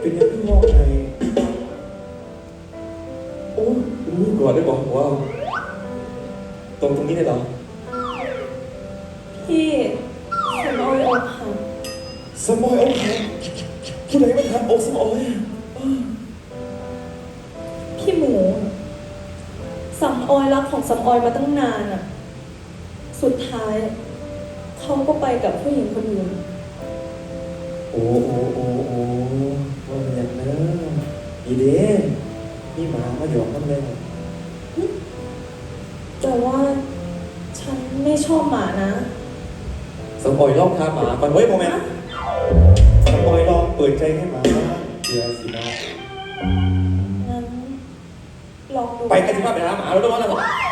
เป็นยังพี่บอกไงโอ้มือกอดได้บอกว้าวตรงตรงนี้เลยเหรอ พี่สมออยอกหักสมอยอกหักผู้ใดมันหักอกสมอยอ้าวพี่หมูสำออยรักของสำออยมาตั้งนานอะสุดท้าย เขาก็ไปกับผู้หญิงคนอื่นโอ้โอ้โอ้โอ้ว่าเป็นอย่างนั้นอีเด้นี่หมามาหยอกมันเลยแต่ว่าฉันไม่ชอบหมานะสมอยลองทาหมาก่อนเว้ยโมเมนต์สมอยลองเปิดใจให้หมาเดี๋ยวสินะงั้นลองดูไปกันสิว่าไปหาหมาแล้วต้ว่าอะไร